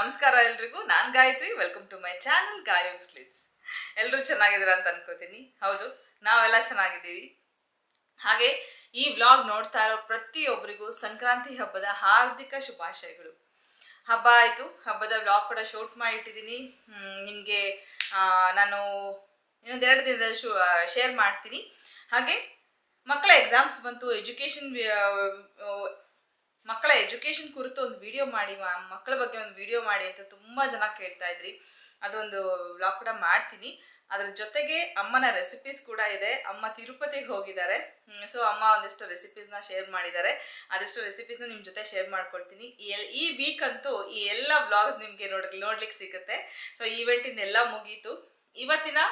ನಮಸ್ಕಾರ ಎಲ್ರಿಗೂ, ನಾನು Gayatri welcome to my channel Gayos ಕ್ಲಿಟ್ಸ್ ಎಲ್ಲರೂ ಚೆನ್ನಾಗಿದ್ದೀರಾ ಅಂತ ಅನ್ಕೋತೀನಿ. ಹೌದು, ನಾವೆಲ್ಲ ಚೆನ್ನಾಗಿದ್ದೀವಿ. ಹಾಗೆ, ಈ ವ್ಲಾಗ್ ನೋಡ್ತಾ ಇರೋ ಪ್ರತಿಯೊಬ್ಬರಿಗೂ ಸಂಕ್ರಾಂತಿ ಹಬ್ಬದ ಹಾರ್ದಿಕ ಶುಭಾಶಯಗಳು. ಹಬ್ಬ ಆಯಿತು, ಹಬ್ಬದ ವ್ಲಾಗ್ ಕೂಡ ಶೂಟ್ ಮಾಡಿಟ್ಟಿದ್ದೀನಿ. ನಿಮಗೆ ನಾನು ಇನ್ನೊಂದೆರಡು ದಿನದಲ್ಲಿ ಶೂ ಶೇರ್ ಮಾಡ್ತೀನಿ. ಹಾಗೆ, ಮಕ್ಕಳ ಎಕ್ಸಾಮ್ಸ್ ಬಂತು ಎಜುಕೇಷನ್ ಮಕ್ಕಳ ಎಜುಕೇಷನ್ ಕುರಿತು ಒಂದು ವಿಡಿಯೋ ಮಾಡಿ ಮಕ್ಕಳ ಬಗ್ಗೆ ಒಂದು ವಿಡಿಯೋ ಮಾಡಿ ಅಂತ ತುಂಬ ಜನ ಕೇಳ್ತಾ ಇದ್ರಿ. ಅದೊಂದು ವ್ಲಾಗ್ ಕೂಡ ಮಾಡ್ತೀನಿ. ಅದ್ರ ಜೊತೆಗೆ ಅಮ್ಮನ ರೆಸಿಪೀಸ್ ಕೂಡ ಇದೆ. ಅಮ್ಮ ತಿರುಪತಿಗೆ ಹೋಗಿದ್ದಾರೆ. ಸೊ ಅಮ್ಮ ಒಂದಿಷ್ಟು ರೆಸಿಪೀಸ್ನ ಶೇರ್ ಮಾಡಿದ್ದಾರೆ. ಅದೆಷ್ಟು ರೆಸಿಪೀಸ್ನ ನಿಮ್ಮ ಜೊತೆ ಶೇರ್ ಮಾಡ್ಕೊಳ್ತೀನಿ. ಈ ವೀಕ್ ಅಂತೂ ಈ ಎಲ್ಲ ವ್ಲಾಗ್ಸ್ ನಿಮಗೆ ನೋಡಿ ನೋಡ್ಲಿಕ್ಕೆ ಸಿಗುತ್ತೆ. ಸೊ ಈವೆಂಟಿಂದ ಎಲ್ಲ ಮುಗೀತು. ಇವತ್ತಿನ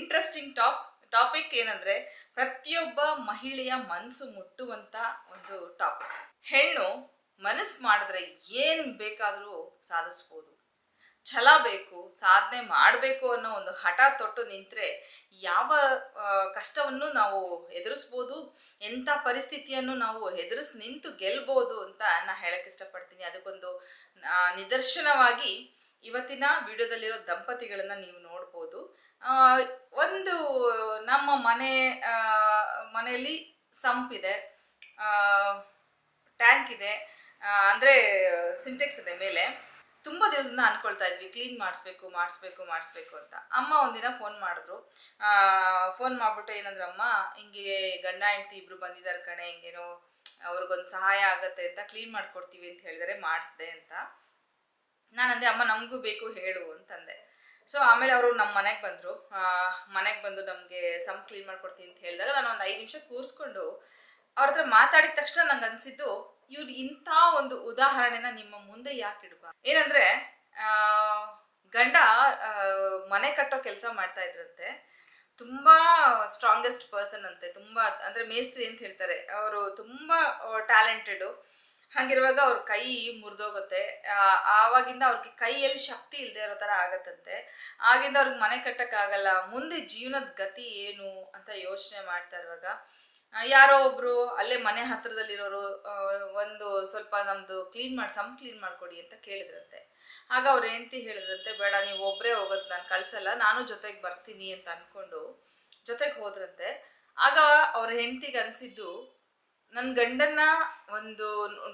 ಇಂಟ್ರೆಸ್ಟಿಂಗ್ ಟಾಪ್ ಟಾಪಿಕ್ ಏನಂದ್ರೆ ಪ್ರತಿಯೊಬ್ಬ ಮಹಿಳೆಯ ಮನಸ್ಸು ಮುಟ್ಟುವಂತ ಒಂದು ಟಾಪಿಕ್ ಹೆಣ್ಣು ಮನಸ್ಸು ಮಾಡಿದ್ರೆ ಏನು ಬೇಕಾದರೂ ಸಾಧಿಸ್ಬೋದು. ಛಲ ಬೇಕು, ಸಾಧನೆ ಮಾಡಬೇಕು ಅನ್ನೋ ಒಂದು ಹಠ ತೊಟ್ಟು ನಿಂತರೆ ಯಾವ ಕಷ್ಟವನ್ನು ನಾವು ಎದುರಿಸ್ಬೋದು, ಎಂಥ ಪರಿಸ್ಥಿತಿಯನ್ನು ನಾವು ಎದುರಿಸ್ ನಿಂತು ಗೆಲ್ಬೋದು ಅಂತ ನಾನು ಹೇಳಕ್ಕೆ ಇಷ್ಟಪಡ್ತೀನಿ. ಅದಕ್ಕೊಂದು ನಿದರ್ಶನವಾಗಿ ಇವತ್ತಿನ ವಿಡಿಯೋದಲ್ಲಿರೋ ದಂಪತಿಗಳನ್ನ ನೀವು ನೋಡ್ಬೋದು. ಒಂದು ನಮ್ಮ ಮನೆ ಮನೆಯಲ್ಲಿ ಸಂಪಿದೆ. ಟ್ಯಾಂಕ್ ಇದೆ. ಅಂದರೆ ಸಿಂಟೆಕ್ಸ್ ಇದೆ ಮೇಲೆ. ತುಂಬ ದಿವಸದಿಂದ ಅನ್ಕೊಳ್ತಾ ಇದ್ವಿ ಕ್ಲೀನ್ ಮಾಡಿಸ್ಬೇಕು ಮಾಡಿಸ್ಬೇಕು ಮಾಡಿಸ್ಬೇಕು ಅಂತ. ಅಮ್ಮ ಒಂದಿನ ಫೋನ್ ಮಾಡಿದ್ರು. ಫೋನ್ ಮಾಡಿಬಿಟ್ಟು ಏನಂದ್ರೆ, ಅಮ್ಮ, ಹಿಂಗೆ ಗಂಡ, ಹೆಂಡತಿ ಇಬ್ರು ಬಂದಿದ್ದಾರೆ ಕಣೆ, ಹಿಂಗೇನೋ ಅವ್ರಿಗೊಂದು ಸಹಾಯ ಆಗತ್ತೆ ಅಂತ ಕ್ಲೀನ್ ಮಾಡ್ಕೊಡ್ತೀವಿ ಅಂತ ಹೇಳಿದರೆ ಮಾಡಿಸ್ದೆ ಅಂತ. ನಾನಂದೆ, ಅಮ್ಮ, ನಮಗೂ ಬೇಕು, ಹೇಳು ಅಂತಂದೆ. ಸೊ ಆಮೇಲೆ ಅವರು ನಮ್ಮ ಮನೆಗೆ ಬಂದರು. ಮನೆಗೆ ಬಂದು ನಮಗೆ ಸಮ್ ಕ್ಲೀನ್ ಮಾಡ್ಕೊಡ್ತೀನಿ ಅಂತ ಹೇಳಿದಾಗ ನಾನು ಒಂದು ಐದು ನಿಮಿಷ ಕೂರಿಸ್ಕೊಂಡು ಅವ್ರ ಹತ್ರ ಮಾತಾಡಿದ ತಕ್ಷಣ ನಂಗೆ ಅನ್ಸಿದ್ದು, ಇವ್ರು ಇಂಥ ಒಂದು ಉದಾಹರಣೆನ ನಿಮ್ಮ ಮುಂದೆ ಯಾಕೆ ಇಡ್ಬಾ ಏನಂದ್ರೆ ಗಂಡ ಮನೆ ಕಟ್ಟೋ ಕೆಲಸ ಮಾಡ್ತಾ ಇದ್ರಂತೆ. ತುಂಬಾ ಸ್ಟ್ರಾಂಗೆಸ್ಟ್ ಪರ್ಸನ್ ಅಂತೆ. ತುಂಬಾ, ಅಂದ್ರೆ ಮೇಸ್ತ್ರಿ ಅಂತ ಹೇಳ್ತಾರೆ. ಅವರು ತುಂಬಾ ಟ್ಯಾಲೆಂಟೆಡ್ ಹಂಗಿರುವಾಗ ಅವ್ರ ಕೈ ಮುರಿದೋಗುತ್ತೆ. ಆವಾಗಿಂದ ಅವ್ರಿಗೆ ಕೈಯಲ್ಲಿ ಶಕ್ತಿ ಇಲ್ಲದೆ ಇರೋ ಥರ ಆಗತ್ತಂತೆ. ಆಗಿಂದ ಅವ್ರಿಗೆ ಮನೆ ಕಟ್ಟಕ್ಕಾಗಲ್ಲ. ಮುಂದೆ ಜೀವನದ ಗತಿ ಏನು ಅಂತ ಯೋಚನೆ ಮಾಡ್ತಾ ಇರುವಾಗ ಯಾರೋ ಒಬ್ರು ಅಲ್ಲೇ ಮನೆ ಹತ್ರದಲ್ಲಿರೋರು ಒಂದು ಸ್ವಲ್ಪ ನಮ್ದು ಕ್ಲೀನ್ ಮಾಡಿ ಸಮ್ ಕ್ಲೀನ್ ಮಾಡ್ಕೊಡಿ ಅಂತ ಕೇಳಿದ್ರಂತೆ. ಆಗ ಅವ್ರ ಹೆಂಡತಿ ಹೇಳಿದ್ರಂತೆ, ಬೇಡ, ನೀವು ಒಬ್ಬರೇ ಹೋಗೋದು ನಾನು ಕಳ್ಸಲ್ಲ, ನಾನು ಜೊತೆಗೆ ಬರ್ತೀನಿ ಅಂತ ಅನ್ಕೊಂಡು ಜೊತೆಗೆ ಹೋದ್ರಂತೆ. ಆಗ ಅವ್ರ ಹೆಂಡತಿಗೆ ಅನ್ಸಿದ್ದು ನನ್ನ ಗಂಡನ್ನ ಒಂದು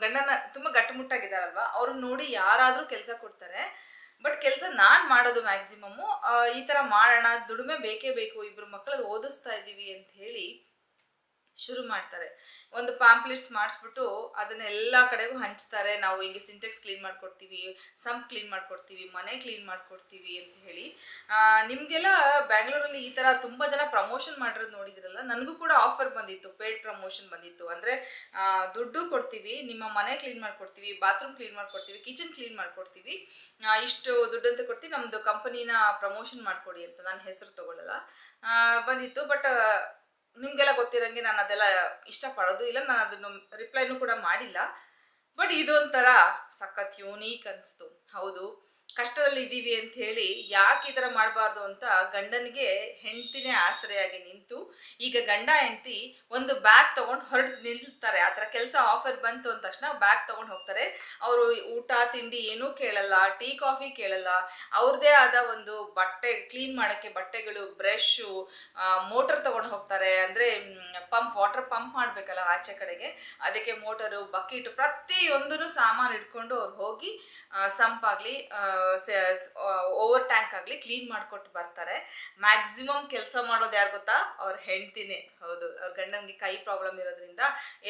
ಗಂಡನ ತುಂಬಾ ಗಟ್ಟುಮುಟ್ಟಾಗಿದ್ದಾರಲ್ವ ಅವ್ರನ್ನ ನೋಡಿ ಯಾರಾದ್ರೂ ಕೆಲಸ ಕೊಡ್ತಾರೆ. ಬಟ್ ಕೆಲಸ ನಾನು ಮಾಡೋದು ಮ್ಯಾಕ್ಸಿಮಮ್ಮು ಈ ತರ ಮಾಡೋಣ, ದುಡಿಮೆ ಬೇಕೇ ಬೇಕು, ಇಬ್ರು ಮಕ್ಕಳು ಓದಿಸ್ತಾ ಇದ್ದೀವಿ ಅಂತ ಹೇಳಿ ಶುರು ಮಾಡ್ತಾರೆ. ಒಂದು ಪಾಂಪ್ಲೆಟ್ಸ್ ಮಾಡಿಸ್ಬಿಟ್ಟು ಅದನ್ನ ಎಲ್ಲ ಕಡೆಗೂ ಹಂಚ್ತಾರೆ. ನಾವು ಹಿಂಗೆ ಸಿಂಟೆಕ್ಸ್ ಕ್ಲೀನ್ ಮಾಡ್ಕೊಡ್ತೀವಿ ಸಂಪ್ ಕ್ಲೀನ್ ಮಾಡ್ಕೊಡ್ತೀವಿ, ಮನೆ ಕ್ಲೀನ್ ಮಾಡ್ಕೊಡ್ತೀವಿ ಅಂತ ಹೇಳಿ. ನಿಮಗೆಲ್ಲ ಬ್ಯಾಂಗ್ಳೂರಲ್ಲಿ ಈ ಥರ ತುಂಬ ಜನ ಪ್ರಮೋಷನ್ ಮಾಡಿರೋದು ನೋಡಿದ್ರಲ್ಲ, ನನಗೂ ಕೂಡ ಆಫರ್ ಬಂದಿತ್ತು, ಪೇಡ್ ಪ್ರಮೋಷನ್ ಬಂದಿತ್ತು. ಅಂದರೆ ದುಡ್ಡು ಕೊಡ್ತೀವಿ, ನಿಮ್ಮ ಮನೆ ಕ್ಲೀನ್ ಮಾಡ್ಕೊಡ್ತೀವಿ, ಬಾತ್ರೂಮ್ ಕ್ಲೀನ್ ಮಾಡ್ಕೊಡ್ತೀವಿ, ಕಿಚನ್ ಕ್ಲೀನ್ ಮಾಡ್ಕೊಡ್ತೀವಿ. ಇಷ್ಟು ದುಡ್ಡು ಅಂತ ಕೊಡ್ತೀವಿ ನಮ್ಮದು ಕಂಪನಿನ ಪ್ರಮೋಷನ್ ಮಾಡಿಕೊಡಿ ಅಂತ ನಾನು ಹೆಸರು ತಗೊಳ್ಳಲ್ಲ ಬಂದಿತ್ತು. ಬಟ್ ನಿಮ್ಗೆಲ್ಲ ಗೊತ್ತಿರಂಗೆ ನಾನು ಅದೆಲ್ಲ ಇಷ್ಟಪಡೋದು ಇಲ್ಲ, ನಾನು ಅದನ್ನು ರಿಪ್ಲೈನೂ ಕೂಡ ಮಾಡಿಲ್ಲ. ಬಟ್ ಇದೊಂಥರ ಸಖತ್ ಯೂನೀಕ್ ಅನಿಸ್ತು. ಹೌದು. ಕಷ್ಟದಲ್ಲಿ ಇದ್ದೀವಿ ಅಂತ ಹೇಳಿ ಯಾಕೆ ಈ ಥರ ಮಾಡಬಾರ್ದು ಅಂತ ಗಂಡನಿಗೆ ಹೆಂಡ್ತಿನೇ ಆಸರೆಯಾಗಿ ನಿಂತು, ಈಗ ಗಂಡ ಹೆಂಡತಿ ಒಂದು ಬ್ಯಾಗ್ ತೊಗೊಂಡು ಹೊರಟು ನಿಲ್ತಾರೆ. ಆ ಥರ ಕೆಲಸ ಆಫರ್ ಬಂತು ಅಂದ ತಕ್ಷಣ ಬ್ಯಾಗ್ ತೊಗೊಂಡು ಹೋಗ್ತಾರೆ. ಅವರು ಊಟ, ತಿಂಡಿ ಏನೂ ಕೇಳಲ್ಲ, ಟೀ, ಕಾಫಿ ಕೇಳಲ್ಲ. ಅವ್ರದ್ದೇ ಆದ ಒಂದು ಬಟ್ಟೆ ಕ್ಲೀನ್ ಮಾಡೋಕ್ಕೆ ಬಟ್ಟೆಗಳು ಬ್ರಷು ಮೋಟರ್ ತೊಗೊಂಡು ಹೋಗ್ತಾರೆ. ಅಂದರೆ ಪಂಪ್ ವಾಟರ್ ಪಂಪ್ ಮಾಡಬೇಕಲ್ಲ ಆಚೆ ಕಡೆಗೆ. ಅದಕ್ಕೆ ಮೋಟರು ಬಕೆಟು ಪ್ರತಿಯೊಂದೂ ಸಾಮಾನು ಇಟ್ಕೊಂಡು ಅವ್ರು ಹೋಗಿ ಸಂಪಾಗಲಿ ಓವರ್ ಟ್ಯಾಂಕ್ ಆಗಲಿ ಕ್ಲೀನ್ ಮಾಡಿಕೊಟ್ಟು ಬರ್ತಾರೆ. ಮ್ಯಾಕ್ಸಿಮಮ್ ಕೆಲಸ ಮಾಡೋದು ಯಾರು ಗೊತ್ತಾ? ಅವ್ರ ಹೆಂಡ್ತಿನೇ. ಹೌದು, ಅವ್ರ ಗಂಡನಿಗೆ ಕೈ ಪ್ರಾಬ್ಲಮ್ ಇರೋದ್ರಿಂದ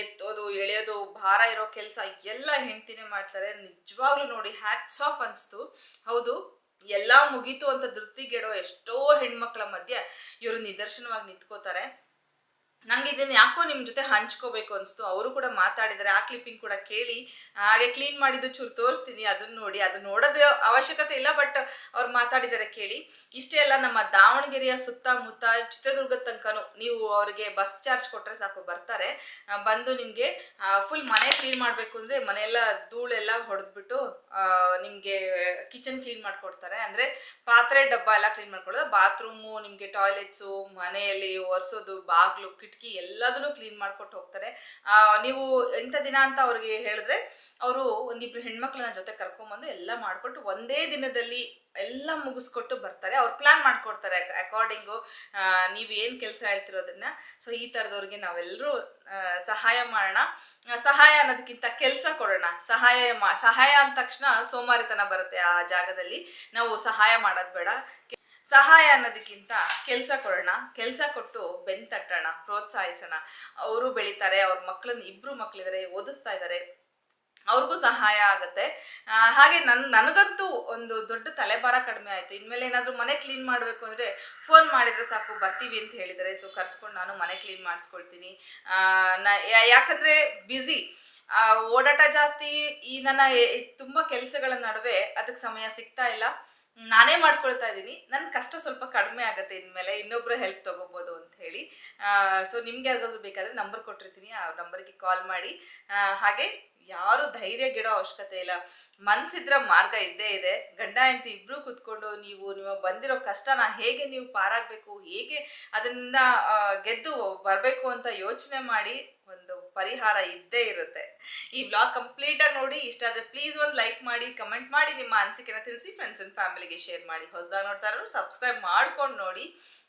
ಎತ್ತೋದು, ಎಳೆಯೋದು, ಭಾರ ಇರೋ ಕೆಲಸ ಎಲ್ಲ ಹೆಂಡ್ತಿನೇ ಮಾಡ್ತಾರೆ. ನಿಜವಾಗ್ಲೂ ನೋಡಿ ಹ್ಯಾಟ್ಸ್ ಆಫ್ ಅನಿಸ್ತು. ಹೌದು, ಎಲ್ಲ ಮುಗೀತು ಅಂತ ಧೃತಿಗೆಡೋ ಎಷ್ಟೋ ಹೆಣ್ಮಕ್ಳ ಮಧ್ಯೆ ಇವರು ನಿದರ್ಶನವಾಗಿ ನಿಂತ್ಕೋತಾರೆ. ನಂಗೆ ಇದನ್ನ ಯಾಕೋ ನಿಮ್ಮ ಜೊತೆ ಹಂಚ್ಕೋಬೇಕು ಅನಿಸ್ತು. ಅವರು ಕೂಡ ಮಾತಾಡಿದ್ದಾರೆ ಆ ಕ್ಲಿಪ್ಪಿಂಗ್ ಕೂಡ ಕೇಳಿ, ಹಾಗೆ ಕ್ಲೀನ್ ಮಾಡಿದ್ದು ಚೂರು ತೋರಿಸ್ತೀನಿ. ಅದನ್ನ ನೋಡಿ, ಅದು ನೋಡೋದು ಅವಶ್ಯಕತೆ ಇಲ್ಲ ಬಟ್ ಅವ್ರು ಮಾತಾಡಿದ್ದಾರೆ ಕೇಳಿ. ಇಷ್ಟೇ ಅಲ್ಲ, ನಮ್ಮ ದಾವಣಗೆರೆಯ ಸುತ್ತಮುತ್ತ ಚಿತ್ರದುರ್ಗದ ತನಕನೂ ನೀವು ಅವರಿಗೆ ಬಸ್ ಚಾರ್ಜ್ ಕೊಟ್ಟರೆ ಸಾಕು, ಬರ್ತಾರೆ. ಬಂದು ನಿಮಗೆ ಫುಲ್ ಮನೆ ಕ್ಲೀನ್ ಮಾಡಬೇಕು ಅಂದರೆ ಮನೆಯೆಲ್ಲ ಧೂಳೆಲ್ಲ ಹೊಡೆದ್ಬಿಟ್ಟು ನಿಮಗೆ ಕಿಚನ್ ಕ್ಲೀನ್ ಮಾಡ್ಕೊಡ್ತಾರೆ. ಅಂದರೆ ಪಾತ್ರೆ ಡಬ್ಬ ಎಲ್ಲ ಕ್ಲೀನ್ ಮಾಡ್ಕೊಡೋದು ಬಾತ್ರೂಮು ನಿಮಗೆ ಟಾಯ್ಲೆಟ್ಸು ಮನೆಯಲ್ಲಿ ಒರೆಸೋದು, ಬಾಗಿಲು, ಕಿಟಕಿ ಕಿಟಕಿ ಎಲ್ಲದನ್ನು ಕ್ಲೀನ್ ಮಾಡ್ಕೊಟ್ಟು ಹೋಗ್ತಾರೆ. ನೀವು ಇಂಥ ದಿನ ಅಂತ ಅವ್ರಿಗೆ ಹೇಳಿದ್ರೆ, ಅವರು ಒಂದಿಬ್ರು ಹೆಣ್ಮಕ್ಳನ್ನ ಜೊತೆ ಕರ್ಕೊಂಬಂದು ಎಲ್ಲ ಮಾಡ್ಕೊಟ್ಟು ಒಂದೇ ದಿನದಲ್ಲಿ ಎಲ್ಲ ಮುಗಿಸ್ಕೊಟ್ಟು ಬರ್ತಾರೆ. ಅವ್ರು ಪ್ಲಾನ್ ಮಾಡ್ಕೊಡ್ತಾರೆ ಅಕಾರ್ಡಿಂಗು ನೀವು ಏನು ಕೆಲಸ ಹೇಳ್ತಿರೋದನ್ನ. ಸೊ ಈ ಥರದವ್ರಿಗೆ ನಾವೆಲ್ಲರೂ ಸಹಾಯ ಮಾಡೋಣ. ಸಹಾಯ ಅನ್ನೋದಕ್ಕಿಂತ ಕೆಲಸ ಕೊಡೋಣ. ಸಹಾಯ ಮಾ, ಸಹಾಯ ಅಂದ ತಕ್ಷಣ ಸೋಮಾರಿತನ ಬರುತ್ತೆ ಆ ಜಾಗದಲ್ಲಿ. ನಾವು ಸಹಾಯ ಮಾಡೋದು ಬೇಡ. ಸಹಾಯ ಅನ್ನೋದಕ್ಕಿಂತ ಕೆಲಸ ಕೊಡೋಣ, ಕೆಲಸ ಕೊಟ್ಟು ಬೆನ್ ತಟ್ಟೋಣ, ಪ್ರೋತ್ಸಾಹಿಸೋಣ. ಅವರು ಬೆಳಿತಾರೆ, ಅವ್ರ ಮಕ್ಕಳನ್ನ ಇಬ್ರು ಮಕ್ಕಳಿದ್ದಾರೆ ಓದಿಸ್ತಾ ಇದ್ದಾರೆ ಅವ್ರಿಗೂ ಸಹಾಯ ಆಗುತ್ತೆ. ಹಾಗೆ ನನ್, ನನಗಂತೂ ಒಂದು ದೊಡ್ಡ ತಲೆಭಾರ ಕಡಿಮೆ ಆಯಿತು. ಇನ್ಮೇಲೆ ಏನಾದರೂ ಮನೆ ಕ್ಲೀನ್ ಮಾಡಬೇಕು ಅಂದರೆ ಫೋನ್ ಮಾಡಿದರೆ ಸಾಕು, ಬರ್ತೀವಿ ಅಂತ ಹೇಳಿದರೆ. ಸೊ ಕರ್ಸ್ಕೊಂಡು ನಾನು ಮನೆ ಕ್ಲೀನ್ ಮಾಡಿಸ್ಕೊಳ್ತೀನಿ. ಯಾಕಂದರೆ ಬ್ಯುಸಿ. ಓಡಾಟ ಜಾಸ್ತಿ ಈ ನನ್ನ ತುಂಬ ಕೆಲಸಗಳ ನಡುವೆ ಅದಕ್ಕೆ ಸಮಯ ಸಿಗ್ತಾ ಇಲ್ಲ. ನಾನೇ ಮಾಡ್ಕೊಳ್ತಾ ಇದ್ದೀನಿ. ನನ್ನ ಕಷ್ಟ ಸ್ವಲ್ಪ ಕಡಿಮೆ ಆಗುತ್ತೆ ಇನ್ಮೇಲೆ ಇನ್ನೊಬ್ಬರು ಹೆಲ್ಪ್ ತಗೋಬೋದು ಅಂತ ಹೇಳಿ. ಸೊ ನಿಮ್ಗೆ ಯಾರಿಗಾದ್ರೂ ಬೇಕಾದರೆ ನಂಬರ್ ಕೊಟ್ಟಿರ್ತೀನಿ. ಆ ನಂಬರ್ಗೆ ಕಾಲ್ ಮಾಡಿ. ಹಾಗೆ ಯಾರು ಧೈರ್ಯ ಗಿಡೋ ಅವಶ್ಯಕತೆ ಇಲ್ಲ. ಮನ್ಸಿದ್ರ ಮಾರ್ಗ ಇದ್ದೇ ಇದೆ. ಗಂಡ, ಹೆಂಡತಿ ಇಬ್ರು ಕುತ್ಕೊಂಡು ನೀವು ನಿಮ್ಮ ಬಂದಿರೋ ಕಷ್ಟನ ಹೇಗೆ ನೀವು ಪಾರಾಗಬೇಕು, ಹೇಗೆ ಅದನ್ನ ಗೆದ್ದು ಬರಬೇಕು ಅಂತ ಯೋಚನೆ ಮಾಡಿ ಪರಿಹಾರ ಇದ್ದೇ ಇರುತ್ತೆ. ಈ ಬ್ಲಾಗ್ ಕಂಪ್ಲೀಟ್ ಆಗಿ ನೋಡಿ, ಇಷ್ಟ ಆದ್ರೆ ಪ್ಲೀಸ್ ಒಂದು ಲೈಕ್ ಮಾಡಿ ಕಮೆಂಟ್ ಮಾಡಿ, ನಿಮ್ಮ ಅನಿಸಿಕೆನ ತಿಳಿಸಿ ಫ್ರೆಂಡ್ಸ್ ಅಂಡ್ ಫ್ಯಾಮಿಲಿಗೆ ಶೇರ್ ಮಾಡಿ. ಹೊಸದಾಗಿ ನೋಡ್ತಾ ಇರೋರು ಸಬ್ಸ್ಕ್ರೈಬ್ ಮಾಡ್ಕೊಂಡು ನೋಡಿ.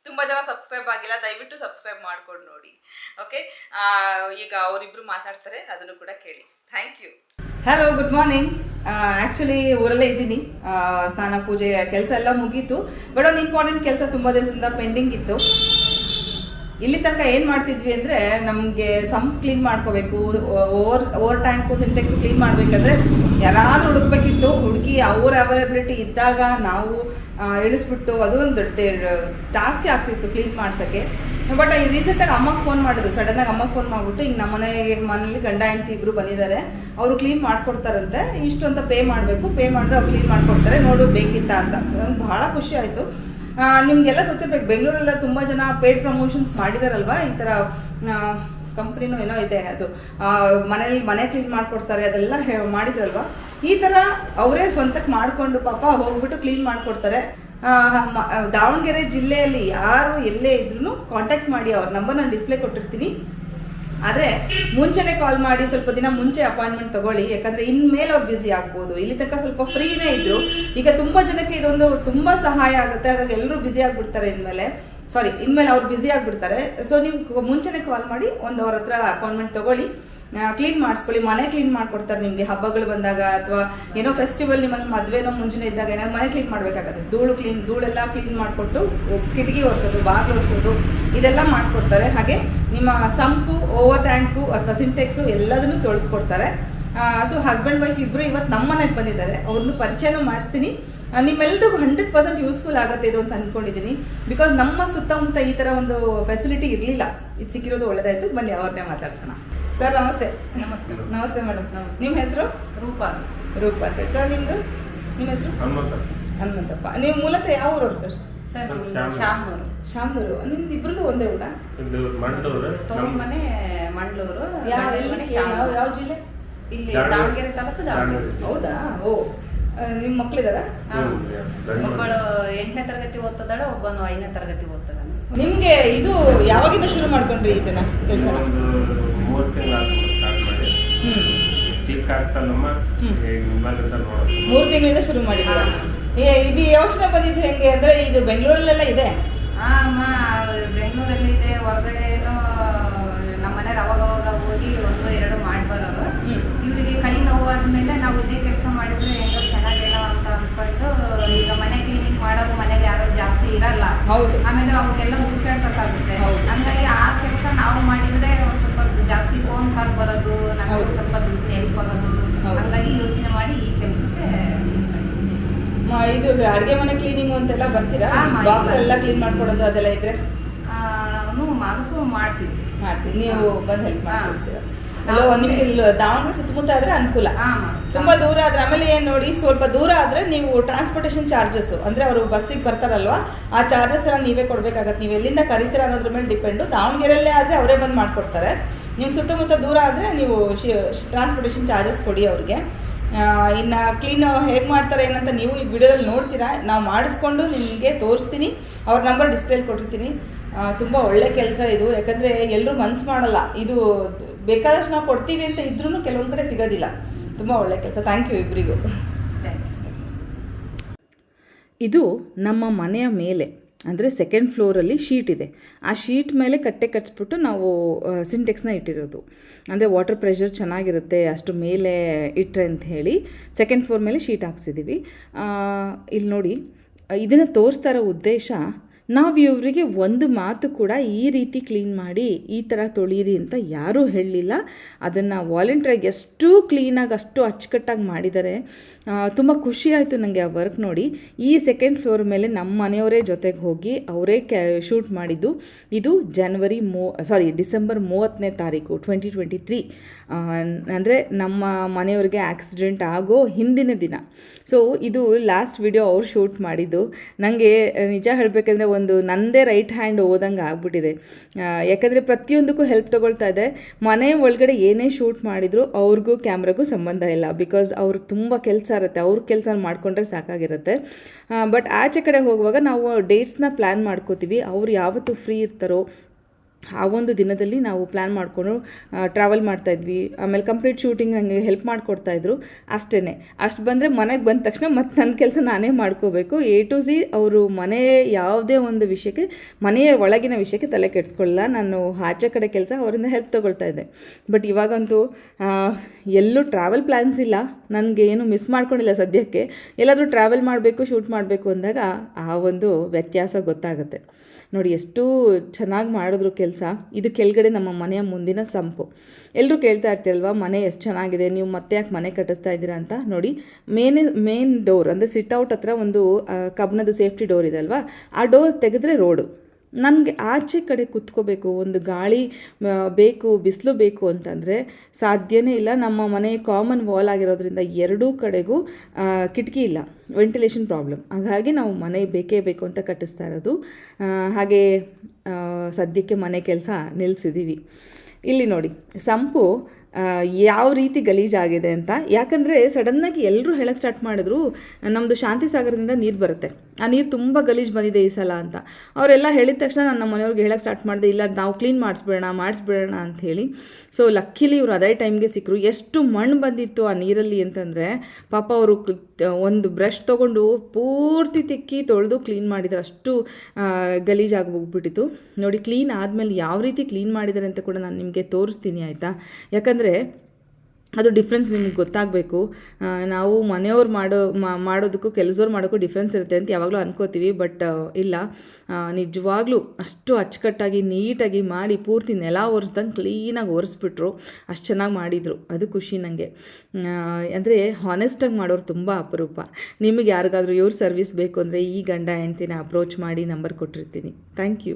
ತುಂಬಾ ಜನ ಸಬ್ಸ್ಕ್ರೈಬ್ ಆಗಿಲ್ಲ, ದಯವಿಟ್ಟು ಸಬ್ಸ್ಕ್ರೈಬ್ ಮಾಡ್ಕೊಂಡು ನೋಡಿ. ಓಕೆ ಈಗ ಅವರಿಬ್ರು ಮಾತಾಡ್ತಾರೆ, ಅದನ್ನು ಕೂಡ ಕೇಳಿ. Thank you hello good morning actually ಊರಲ್ಲೇ ಇದ್ದೀನಿ. ಸ್ನಾನ ಪೂಜೆ ಕೆಲಸ ಎಲ್ಲ ಮುಗೀತು. ಬಟ್ ಒಂದು ಇಂಪಾರ್ಟೆಂಟ್ ಕೆಲಸ ತುಂಬ ದಿವಸದಿಂದ ಪೆಂಡಿಂಗ್ ಇತ್ತು. ಇಲ್ಲಿ ತನಕ ಏನು ಮಾಡ್ತಿದ್ವಿ ಅಂದರೆ ನಮಗೆ ಸಂಪ್ ಕ್ಲೀನ್ ಮಾಡ್ಕೋಬೇಕು over over tank Sintex clean ಮಾಡ್ಬೇಕಂದ್ರೆ ಯಾರಾದ್ರೂ ಹುಡುಕ್ಬೇಕಿತ್ತು. ಹುಡುಕಿ ಅವ್ರ ಅವೈಲಬಿಲಿಟಿ ಇದ್ದಾಗ ನಾವು ಇಳಿಸ್ಬಿಟ್ಟು ಅದು ಒಂದು ದೊಡ್ಡ ಟಾಸ್ಕೇ ಆಗ್ತಿತ್ತು ಕ್ಲೀನ್ ಮಾಡ್ಸೋಕ್ಕೆ. ಬಟ್ ರೀಸೆಂಟಾಗಿ ಅಮ್ಮಗೆ ಫೋನ್ ಮಾಡಿದ್ರು. ಸಡನ್ನಾಗಿ ಅಮ್ಮ ಫೋನ್ ಮಾಡಿಬಿಟ್ಟು ಈಗ ನಮ್ಮ ಮನೆಗೆ ಮನೇಲಿ ಗಂಡ, ಹೆಂಡತಿ ಇಬ್ಬರು ಬಂದಿದ್ದಾರೆ. ಅವರು ಕ್ಲೀನ್ ಮಾಡ್ಕೊಡ್ತಾರಂತೆ. ಇಷ್ಟು ಅಂತ ಪೇ ಮಾಡಬೇಕು. ಪೇ ಮಾಡಿದ್ರೆ ಅವ್ರು ಕ್ಲೀನ್ ಮಾಡ್ಕೊಡ್ತಾರೆ. ನೋಡು ಬೇಕಿತ್ತ ಅಂತ. ನಂಗೆ ಭಾಳ ಖುಷಿ ಆಯಿತು. ನಿಮ್ಗೆಲ್ಲ ಗೊತ್ತಿರ್ಬೇಕು ಬೆಂಗಳೂರೆಲ್ಲ ತುಂಬ ಜನ ಪೇಡ್ ಪ್ರಮೋಷನ್ಸ್ ಮಾಡಿದಾರಲ್ವಾ? ಈ ಥರ ಕಂಪ್ನಿನೂ ಏನೋ ಇದೆ ಅದು. ಮನೇಲಿ, ಮನೆ ಕ್ಲೀನ್ ಮಾಡ್ಕೊಡ್ತಾರೆ, ಅದೆಲ್ಲ ಮಾಡಿದ್ರಲ್ವಾ? ಈ ಥರ ಅವರೇ ಸ್ವಂತಕ್ಕೆ ಮಾಡಿಕೊಂಡು ಪಾಪ ಹೋಗ್ಬಿಟ್ಟು ಕ್ಲೀನ್ ಮಾಡಿಕೊಡ್ತಾರೆ. ದಾವಣಗೆರೆ ಜಿಲ್ಲೆಯಲ್ಲಿ ಯಾರು ಎಲ್ಲೇ ಇದ್ರೂ ಕಾಂಟ್ಯಾಕ್ಟ್ ಮಾಡಿ ಅವ್ರ ನಂಬರ್ ನಾನು ಡಿಸ್ಪ್ಲೇ ಕೊಟ್ಟಿರ್ತೀನಿ. ಆದರೆ ಮುಂಚೆನೇ ಕಾಲ್ ಮಾಡಿ ಸ್ವಲ್ಪ ದಿನ ಮುಂಚೆ ಅಪಾಯಿಂಟ್ಮೆಂಟ್ ತಗೊಳ್ಳಿ, ಯಾಕಂದ್ರೆ ಇನ್ಮೇಲೆ ಅವ್ರು ಬ್ಯುಸಿ ಆಗ್ಬೋದು. ಇಲ್ಲಿ ತನಕ ಸ್ವಲ್ಪ ಫ್ರೀನೇ ಇದ್ರು. ಈಗ ತುಂಬ ಜನಕ್ಕೆ ಇದೊಂದು ತುಂಬ ಸಹಾಯ ಆಗುತ್ತೆ. ಹಾಗಾಗಿ ಎಲ್ಲರೂ ಬ್ಯುಸಿ ಆಗಿಬಿಡ್ತಾರೆ ಇನ್ಮೇಲೆ ಸಾರಿ ಇನ್ಮೇಲೆ ಅವ್ರು ಬ್ಯುಸಿ ಆಗಿಬಿಡ್ತಾರೆ. ಸೊ ನೀವು ಮುಂಚೆನೇ ಕಾಲ್ ಮಾಡಿ ಒಂದು ಅವ್ರ ಹತ್ರ ಅಪಾಯಿಂಟ್ಮೆಂಟ್ ತಗೊಳ್ಳಿ. ಕ್ಲೀನ್ ಮಾಡಿಸ್ಕೊಳ್ಳಿ. ಮನೆ ಕ್ಲೀನ್ ಮಾಡ್ಕೊಡ್ತಾರೆ ನಿಮಗೆ. ಹಬ್ಬಗಳು ಬಂದಾಗ ಅಥವಾ ಏನೋ ಫೆಸ್ಟಿವಲ್ ನಿಮ್ಮಲ್ಲಿ ಮದುವೆನೋ ಮುಂಜಾನೆ ಇದ್ದಾಗ ಏನಾದ್ರು ಮನೆ ಕ್ಲೀನ್ ಮಾಡಬೇಕಾಗತ್ತೆ. ಧೂಳು ಕ್ಲೀನ್ ಧೂಳೆಲ್ಲ ಕ್ಲೀನ್ ಮಾಡಿಕೊಟ್ಟು ಕಿಟಕಿ ಒರೆಸೋದು, ಬಾಗಿಲು ಒರೆಸೋದು, ಇದೆಲ್ಲ ಮಾಡಿಕೊಡ್ತಾರೆ. ಹಾಗೆ ನಿಮ್ಮ ಸಂಪು, ಓವರ್ ಟ್ಯಾಂಕು ಅಥವಾ ಸಿಂಟೆಕ್ಸು ಎಲ್ಲದನ್ನು ತೊಳೆದು ಕೊಡ್ತಾರೆ ಸೊ ಹಸ್ಬೆಂಡ್ ವೈಫ್ ಇಬ್ಬರು ಇವತ್ತು ನಮ್ಮ ಮನೆಗೆ ಬಂದಿದ್ದಾರೆ. ಅವ್ರನ್ನು ಪರಿಚಯನೂ ಮಾಡಿಸ್ತೀನಿ. ನಿಮ್ಮೆಲ್ಲರಿಗೂ ಹಂಡ್ರೆಡ್ ಪರ್ಸೆಂಟ್ ಯೂಸ್ಫುಲ್ ಆಗುತ್ತೆ ಇದು ಅಂತ ಅಂದ್ಕೊಂಡಿದ್ದೀನಿ ಬಿಕಾಸ್ ನಮ್ಮ ಸುತ್ತಮುತ್ತ ಈ ಥರ ಒಂದು ಫೆಸಿಲಿಟಿ ಇರಲಿಲ್ಲ. ಇದು ಸಿಕ್ಕಿರೋದು ಒಳ್ಳೆದಾಯಿತು. ಬನ್ನಿ, ಅವ್ರನ್ನೇ ಮಾತಾಡ್ಸೋಣ. ಸರ್ ನಮಸ್ತೆ. ನಮಸ್ತೆ. ನಮಸ್ತೆ ಮೇಡಮ್. ನಮಸ್ತೆ. ನಿಮ್ಮ ಹೆಸರು? ರೂಪಾ. ರೂಪ ಅಂತ. ಸರ್ ನಿಮ್ಮದು ನಿಮ್ಮ ಹೆಸರು? ಹನುಮಂತ ಹನುಮಂತಪ್ಪ. ನೀವು ಮೂಲತಃ ಯಾವ ಊರವ್ರು ಸರ್? ಸರ್ ಸರ್, ನಮ್ದು ಶ್ಯಾಮ್. ಶಾಮೂರು ನಿಮ್ದು ಇಬ್ರದ್ದು ಒಂದೇ ಊಟ ಇದು ಮಂಡೂರು ಮನೆ ಮಂಡ್ಲೂರು. ಯಾವ ಗಂಡನ ಮನೆ ಯಾವ ಜಿಲ್ಲೆ? ಇಲ್ಲಿ ದಾವಣಗೆರೆ. ದಾವಣಗೆರೆ ತಾಲೂಕು ದಾವಣಗೆರೆ. ದಾವಣಗೆರೆ. ಹೌದಾ? ಓ. ಆ, ನಿಮ್ಮ ಮಕ್ಳಿದಾರ? ಹಾ. ಹ್ಮ್, ಗಂಡು ಮಗ. ಒಬ್ಬಳು ಎಂಟನೇ ತರಗತಿ ಓದ್ತದಾಳೆ ಒಬ್ಬನು ಐದನೇ ತರಗತಿ ಓದ್ತದಾನೆ. ನಿಮ್ಗೆ ಇದು ಯಾವಾಗಿಂದ ಶುರು ಮಾಡ್ಕೊಂಡ್ರಿ ಇದನ್ನ ಕೆಲಸನ? ಒಂದು ಮೂರು ತಿಂಗಳು ಸ್ಟಾರ್ಟ್ ಮಾಡಿ ಚಿಕ್ಕ ಆಗ್ತಾನಮ್ಮ ಹ್ಮ್. ನಿಮ್ಮಲ್ಲಿಂದ ನೋಡೋದು ಮೂರು ತಿಂಗಳಿಂದ ಶುರು ಮಾಡಿದ್ದೀರಾ. ಏ ಇದು ಯೋಚನೆ ಬಂದಿದ್ದು ಹೆಂಗೆ ಅಂದ್ರೆ ಇದು ಬೆಂಗಳೂರಲ್ಲೆಲ್ಲ ಇದೆ ಹಾ ಅಮ್ಮ ಬೆಂಗಳೂರಲ್ಲಿ ಇದೆ ಹೊರಗಡೆ ಏನೋ ನಮ್ಮ ಮನೆಯವ್ರು ಅವಾಗ ಅವಾಗ ಹೋಗಿ ಒಂದು ಎರಡು ಮಾಡಿ ಬರೋರು. ಇವರಿಗೆ ಕೈ ನೋವಾದ್ಮೇಲೆ ನಾವು ಇದೇ ಕೆಲಸ ಮಾಡಿದ್ರೆ ಹೆಂಗೋ ಚೆನ್ನಾಗಿಲ್ಲ ಅಂತ ಅಂದ್ಕೊಂಡು ಈಗ ಮನೆ ಕ್ಲೀನಿಂಗ್ ಮಾಡೋರು ಮನೆಗೆ ಯಾರು ಜಾಸ್ತಿ ಇರಲ್ಲ ಹೌದು ಆಮೇಲೆ ಅವ್ರಿಗೆಲ್ಲ ಹುಡುಕಾಡ್ಬೇಕಾಗುತ್ತೆ. ಹಂಗಾಗಿ ಆ ಕೆಲಸ ನಾವು ಮಾಡಿದ್ರೆ ಜಾಸ್ತಿ ಫೋನ್ ಕಾಲ್ ಬರೋದು ನಮಗೆ. ಸ್ವಲ್ಪ ದುಡ್ಡು ಹೆಲ್ಪ್ ಆಗೋದು ಹಂಗಾಗಿ ಯೋಚನೆ ಮಾಡಿ ಈ ಕೆಲಸಕ್ಕೆ ಇದು ಅಡುಗೆ ಮನೆ ಕ್ಲೀನಿಂಗ್ ಅಂತೆಲ್ಲ ಬರ್ತೀರಾ? ಬಾಕ್ಸ್ ಎಲ್ಲ ಕ್ಲೀನ್ ಮಾಡ್ಕೊಡೋದು ಅದೆಲ್ಲ ಇದ್ರೆ? ಅದಕ್ಕೂ ಮಾಡ್ತೀವಿ. ಮಾಡ್ತೀನಿ ನೀವು ಬಂದು ಹೆಲ್ಪ್ ನಿಮಗೆ ಇಲ್ಲಿ ದಾವಣಗೆರೆ ಸುತ್ತಮುತ್ತ ಆದ್ರೆ ಅನುಕೂಲ. ತುಂಬಾ ದೂರ ಆದ್ರೆ ಆಮೇಲೆ ಏನ್ ನೋಡಿ ಸ್ವಲ್ಪ ದೂರ ಆದ್ರೆ ನೀವು ಟ್ರಾನ್ಸ್ಪೋರ್ಟೇಷನ್ ಚಾರ್ಜಸ್ ಅಂದ್ರೆ ಅವರು ಬಸ್ಸಿಗೆ ಬರ್ತಾರಲ್ವಾ ಆ ಚಾರ್ಜಸ್ ಎಲ್ಲ ನೀವೇ ಕೊಡ್ಬೇಕಾಗತ್ತೆ. ನೀವು ಎಲ್ಲಿಂದ ಕರಿತೀರ ಅನ್ನೋದ್ರ ಮೇಲೆ ಡಿಪೆಂಡು ದಾವಣಗೆರೆಯಲ್ಲೇ ಆದ್ರೆ ಅವರೇ ಬಂದು ಮಾಡ್ಕೊಡ್ತಾರೆ. ನಿಮ್ಮ ಸುತ್ತಮುತ್ತ ದೂರ ಆದರೆ ನೀವು ಟ್ರಾನ್ಸ್ಪೋರ್ಟೇಷನ್ ಚಾರ್ಜಸ್ ಕೊಡಿ ಅವ್ರಿಗೆ. ಇನ್ನು ಕ್ಲೀನ್ ಹೇಗೆ ಮಾಡ್ತಾರೆ ಏನಂತ ನೀವು ಈ ವಿಡಿಯೋದಲ್ಲಿ ನೋಡ್ತೀರಾ. ನಾವು ಮಾಡಿಸ್ಕೊಂಡು ನಿಮಗೆ ತೋರಿಸ್ತೀನಿ. ಅವ್ರ ನಂಬರ್ ಡಿಸ್ಪ್ಲೇಲಿ ಕೊಟ್ಟಿರ್ತೀನಿ. ತುಂಬ ಒಳ್ಳೆ ಕೆಲಸ ಇದು. ಯಾಕಂದರೆ ಎಲ್ಲರೂ ಮನ್ಸು ಮಾಡಲ್ಲ. ಇದು ಬೇಕಾದಷ್ಟು ನಾವು ಕೊಡ್ತೀವಿ ಅಂತ ಇದ್ರೂ ಕೆಲವೊಂದು ಕಡೆ ಸಿಗೋದಿಲ್ಲ. ತುಂಬ ಒಳ್ಳೆ ಕೆಲಸ. ಥ್ಯಾಂಕ್ ಯು ಇಬ್ಬರಿಗೂ ಇದು ನಮ್ಮ ಮನೆಯ ಮೇಲೆ. ಅಂದರೆ ಸೆಕೆಂಡ್ ಫ್ಲೋರಲ್ಲಿ ಶೀಟ್ ಇದೆ. ಆ ಶೀಟ್ ಮೇಲೆ ಕಟ್ಟೆ ಕಟ್ಸ್ಬಿಟ್ಟು ನಾವು ಸಿಂಟೆಕ್ಸ್ನ ಇಟ್ಟಿರೋದು. ಅಂದರೆ ವಾಟರ್ ಪ್ರೆಷರ್ ಚೆನ್ನಾಗಿರುತ್ತೆ, ಅಷ್ಟು ಮೇಲೆ ಇಟ್ಟರೆ ಅಂತ ಹೇಳಿ ಸೆಕೆಂಡ್ ಫ್ಲೋರ್ ಮೇಲೆ ಶೀಟ್ ಹಾಕ್ಸಿದ್ದೀವಿ ಇಲ್ಲಿ ನೋಡಿ ಇದನ್ನು ತೋರಿಸ್ತಾರೋ ಉದ್ದೇಶ ನಾವು ಇವರಿಗೆ ಒಂದು ಮಾತು ಕೂಡ ಈ ರೀತಿ ಕ್ಲೀನ್ ಮಾಡಿ ಈ ಥರ ತೊಳೀರಿ ಅಂತ ಯಾರೂ ಹೇಳಲಿಲ್ಲ. ಅದನ್ನು ವಾಲಂಟ್ರಿಯಾಗಿ ಎಷ್ಟು ಕ್ಲೀನಾಗಿ ಅಷ್ಟು ಅಚ್ಚುಕಟ್ಟಾಗಿ ಮಾಡಿದ್ದಾರೆ ತುಂಬ ಖುಷಿ ಆಯಿತು ನನಗೆ ಆ ವರ್ಕ್ ನೋಡಿ. ಈ ಸೆಕೆಂಡ್ ಫ್ಲೋರ್ ಮೇಲೆ ನಮ್ಮ ಮನೆಯವರೇ ಜೊತೆಗೆ ಹೋಗಿ ಅವರೇ ಕ್ಯಾ ಶೂಟ್ ಮಾಡಿದ್ದು. ಇದು ಜನವರಿ ಮೂ ಸಾರಿ ಡಿಸೆಂಬರ್ ಮೂವತ್ತನೇ ತಾರೀಕು ಟ್ವೆಂಟಿ ಟ್ವೆಂಟಿ ತ್ರೀ ಅಂದರೆ ನಮ್ಮ ಮನೆಯವ್ರಿಗೆ ಆಕ್ಸಿಡೆಂಟ್ ಆಗೋ ಹಿಂದಿನ ದಿನ. ಸೊ ಇದು ಲಾಸ್ಟ್ ವಿಡಿಯೋ ಅವ್ರು ಶೂಟ್ ಮಾಡಿದ್ದು. ನನಗೆ ನಿಜ ಹೇಳಬೇಕಂದ್ರೆ ಒಂದು ನನ್ನದೇ ರೈಟ್ ಹ್ಯಾಂಡ್ ಓದಂಗೆ ಆಗ್ಬಿಟ್ಟಿದೆ. ಯಾಕಂದರೆ ಪ್ರತಿಯೊಂದಕ್ಕೂ ಹೆಲ್ಪ್ ತೊಗೊಳ್ತಾ ಇದೆ. ಮನೆ ಒಳಗಡೆ ಏನೇ ಶೂಟ್ ಮಾಡಿದರೂ ಅವ್ರಿಗೂ ಕ್ಯಾಮ್ರಾಗೂ ಸಂಬಂಧ ಇಲ್ಲ. ಬಿಕಾಸ್ ಅವ್ರಿಗೆ ತುಂಬ ಕೆಲಸ ಇರುತ್ತೆ. ಅವ್ರ ಕೆಲಸ ಮಾಡಿಕೊಂಡ್ರೆ ಸಾಕಾಗಿರುತ್ತೆ. ಬಟ್ ಆಚೆ ಕಡೆ ಹೋಗುವಾಗ ನಾವು ಡೇಟ್ಸ್ನ ಪ್ಲ್ಯಾನ್ ಮಾಡ್ಕೋತೀವಿ. ಅವ್ರು ಯಾವತ್ತು ಫ್ರೀ ಇರ್ತಾರೋ ಆ ಒಂದು ದಿನದಲ್ಲಿ ನಾವು ಪ್ಲ್ಯಾನ್ ಮಾಡಿಕೊಂಡು ಟ್ರಾವೆಲ್ ಮಾಡ್ತಾಯಿದ್ವಿ ಆಮೇಲೆ ಕಂಪ್ಲೀಟ್ ಶೂಟಿಂಗ್ ನನಗೆ ಹೆಲ್ಪ್ ಮಾಡಿಕೊಡ್ತಾಯಿದ್ರು ಅಷ್ಟೇ ಅಷ್ಟು ಬಂದರೆ ಮನೆಗೆ ಬಂದ ತಕ್ಷಣ ಮತ್ತು ನನ್ನ ಕೆಲಸ ನಾನೇ ಮಾಡ್ಕೋಬೇಕು. ಎ ಟು ಝಿ ಅವರು ಮನೆ ಯಾವುದೇ ಒಂದು ವಿಷಯಕ್ಕೆ, ಮನೆಯ ಒಳಗಿನ ವಿಷಯಕ್ಕೆ ತಲೆ ಕೆಡಿಸ್ಕೊಳ್ಳಲ್ಲ ನಾನು ಆಚೆ ಕಡೆ ಕೆಲಸ ಅವರಿಂದ ಹೆಲ್ಪ್ ತೊಗೊಳ್ತಾ ಇದ್ದೆ. ಬಟ್ ಇವಾಗಂತೂ ಎಲ್ಲೂ ಟ್ರಾವೆಲ್ ಪ್ಲ್ಯಾನ್ಸ್ ಇಲ್ಲ. ನನಗೆ ಏನು ಮಿಸ್ ಮಾಡ್ಕೊಂಡಿಲ್ಲ ಸದ್ಯಕ್ಕೆ. ಎಲ್ಲಾದರೂ ಟ್ರಾವೆಲ್ ಮಾಡಬೇಕು ಶೂಟ್ ಮಾಡಬೇಕು ಅಂದಾಗ ಆ ಒಂದು ವ್ಯತ್ಯಾಸ ಗೊತ್ತಾಗುತ್ತೆ. ನೋಡಿ, ಎಷ್ಟು ಚೆನ್ನಾಗಿ ಮಾಡಿದ್ರು ಕೆಲಸ. ಇದು ಕೆಳಗಡೆ ನಮ್ಮ ಮನೆಯ ಮುಂದಿನ ಸಂಪು. ಎಲ್ಲರೂ ಕೇಳ್ತಾ ಇರ್ತೀರಲ್ವ, ಮನೆ ಎಷ್ಟು ಚೆನ್ನಾಗಿದೆ, ನೀವು ಮತ್ತೆ ಯಾಕೆ ಮನೆ ಕಟ್ಟಿಸ್ತಾ ಇದ್ದೀರಾ ಅಂತ? ನೋಡಿ, ಮೇನ್ ಮೇನ್ ಡೋರ್, ಅಂದರೆ ಸಿಟ್ ಔಟ್ ಹತ್ರ ಒಂದು ಕಬ್ಬನದು ಸೇಫ್ಟಿ ಡೋರ್ ಇದೆ ಅಲ್ವಾ ಆ ಡೋರ್ ತೆಗೆದ್ರೆ ರೋಡು. ನನಗೆ ಆಚೆ ಕಡೆ ಕುತ್ಕೋಬೇಕು, ಒಂದು ಗಾಳಿ ಬೇಕು, ಬಿಸಿಲು ಬೇಕು ಅಂತಂದರೆ ಸಾಧ್ಯನೇ ಇಲ್ಲ. ನಮ್ಮ ಮನೆ ಕಾಮನ್ ವಾಲ್ ಆಗಿರೋದ್ರಿಂದ ಎರಡೂ ಕಡೆಗೂ ಕಿಟಕಿ ಇಲ್ಲ ವೆಂಟಿಲೇಷನ್ ಪ್ರಾಬ್ಲಮ್ ಹಾಗಾಗಿ ನಾವು ಮನೆ ಬೇಕೇ ಬೇಕು ಅಂತ ಕಟ್ಟಿಸ್ತಾ ಇರೋದು. ಹಾಗೆ ಸದ್ಯಕ್ಕೆ ಮನೆ ಕೆಲಸ ನಿಲ್ಲಿಸಿದ್ದೀವಿ ಇಲ್ಲಿ ನೋಡಿ, ಸಂಪು ಯಾವ ರೀತಿ ಗಲೀಜಾಗಿದೆ ಅಂತ. ಯಾಕಂದರೆ ಸಡನ್ನಾಗಿ ಎಲ್ಲರೂ ಹೇಳಕ್ಕೆ ಸ್ಟಾರ್ಟ್ ಮಾಡಿದ್ರು ನಮ್ಮದು ಶಾಂತಿ ಸಾಗರದಿಂದ ನೀರು ಬರುತ್ತೆ. ಆ ನೀರು ತುಂಬ ಗಲೀಜು ಬಂದಿದೆ ಈ ಸಲ ಅಂತ. ಅವರೆಲ್ಲ ಹೇಳಿದ ತಕ್ಷಣ ನಾನು ನಮ್ಮ ಮನೆಯವ್ರಿಗೆ ಹೇಳಕ್ಕೆ ಸ್ಟಾರ್ಟ್ ಮಾಡಿದೆ, ಇಲ್ಲ ನಾವು ಕ್ಲೀನ್ ಮಾಡಿಸ್ಬಿಡೋಣ ಮಾಡಿಸ್ಬಿಡೋಣ ಅಂತ ಸೊ ಲಕ್ಕಿಲಿ ಇವರು ಅದೇ ಟೈಮ್ಗೆ ಸಿಕ್ಕರು ಎಷ್ಟು ಮಣ್ಣು ಬಂದಿತ್ತು ಆ ನೀರಲ್ಲಿ ಅಂತಂದರೆ, ಪಾಪ ಅವರು ಒಂದು ಬ್ರಷ್ ತೊಗೊಂಡು ಪೂರ್ತಿ ತಿಕ್ಕಿ ತೊಳೆದು ಕ್ಲೀನ್ ಮಾಡಿದ್ದಾರೆ ಅಷ್ಟು ಗಲೀಜ್ ಗಲೀಜಾಗಿ ಹೋಗ್ಬಿಟ್ಟಿತ್ತು ನೋಡಿ ಕ್ಲೀನ್ ಆದಮೇಲೆ ಯಾವ ರೀತಿ ಕ್ಲೀನ್ ಮಾಡಿದ್ದಾರೆ ಅಂತ ಕೂಡ ನಾನು ನಿಮಗೆ ತೋರಿಸ್ತೀನಿ, ಆಯಿತಾ? ಯಾಕಂದರೆ ಅದು ಡಿಫ್ರೆನ್ಸ್ ನಿಮಗೆ ಗೊತ್ತಾಗಬೇಕು. ನಾವು ಮನೆಯವ್ರು ಮಾಡೋ ಮಾಡೋದಕ್ಕೂ ಕೆಲಸವ್ರು ಮಾಡೋಕ್ಕೂ ಡಿಫ್ರೆನ್ಸ್ ಇರುತ್ತೆ ಅಂತ ಯಾವಾಗಲೂ ಅನ್ಕೋತೀವಿ ಬಟ್ ಇಲ್ಲ. ನಿಜವಾಗ್ಲೂ ಅಷ್ಟು ಅಚ್ಚುಕಟ್ಟಾಗಿ, ನೀಟಾಗಿ ಮಾಡಿ ಪೂರ್ತಿ ನೆಲ ಒರೆಸ್ದಂಗೆ ಕ್ಲೀನಾಗಿ ಒರೆಸ್ಬಿಟ್ರು, ಅಷ್ಟು ಚೆನ್ನಾಗಿ ಮಾಡಿದರು. ಅದು ಖುಷಿ ನನಗೆ ಅಂದರೆ ಹಾನೆಸ್ಟಾಗಿ ಮಾಡೋರು ತುಂಬ ಅಪರೂಪ. ನಿಮಗೆ ಯಾರಿಗಾದ್ರೂ ಇವ್ರ ಸರ್ವಿಸ್ ಬೇಕು ಅಂದರೆ ಈ ಗಂಡ, ಹೆಂಡ್ತಿನ ಅಪ್ರೋಚ್ ಮಾಡಿ ನಂಬರ್ ಕೊಟ್ಟಿರ್ತೀನಿ. Thank you